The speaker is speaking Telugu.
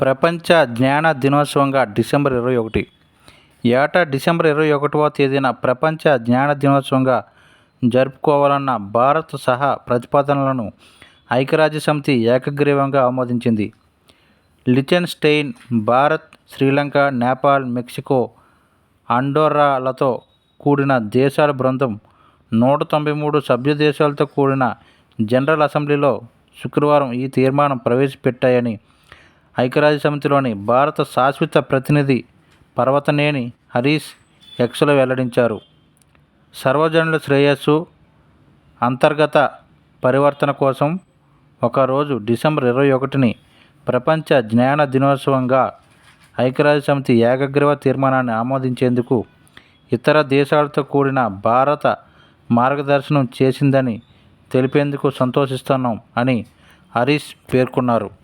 ప్రపంచ జ్ఞాన దినోత్సవంగా డిసెంబర్ ఇరవై ఒకటి. ఏటా డిసెంబర్ ఇరవై ఒకటవ తేదీన ప్రపంచ జ్ఞాన దినోత్సవంగా జరుపుకోవాలన్న భారత్ సహా ప్రతిపాదనలను ఐక్యరాజ్య సమితి ఏకగ్రీవంగా ఆమోదించింది. లిచెన్స్టెయిన్ భారత్ శ్రీలంక నేపాల్ మెక్సికో అండోర్రాలతో కూడిన దేశాల బృందం నూట తొంభై మూడు సభ్య దేశాలతో కూడిన జనరల్ అసెంబ్లీలో శుక్రవారం ఈ తీర్మానం ప్రవేశపెట్టాయని ఐక్యరాజ్య సమితిలోని భారత శాశ్వత ప్రతినిధి పర్వతనేని హరీష్ ఎక్స్లో వెల్లడించారు. సర్వజనుల శ్రేయస్సు అంతర్గత పరివర్తన కోసం ఒకరోజు డిసెంబర్ ఇరవై ఒకటిని ప్రపంచ జ్ఞాన దినోత్సవంగా ఐక్యరాజ్య సమితి ఏకగ్రీవ తీర్మానాన్ని ఆమోదించేందుకు ఇతర దేశాలతో కూడిన భారత మార్గదర్శనం చేసిందని తెలిపేందుకు సంతోషిస్తున్నాం అని హరీష్ పేర్కొన్నారు.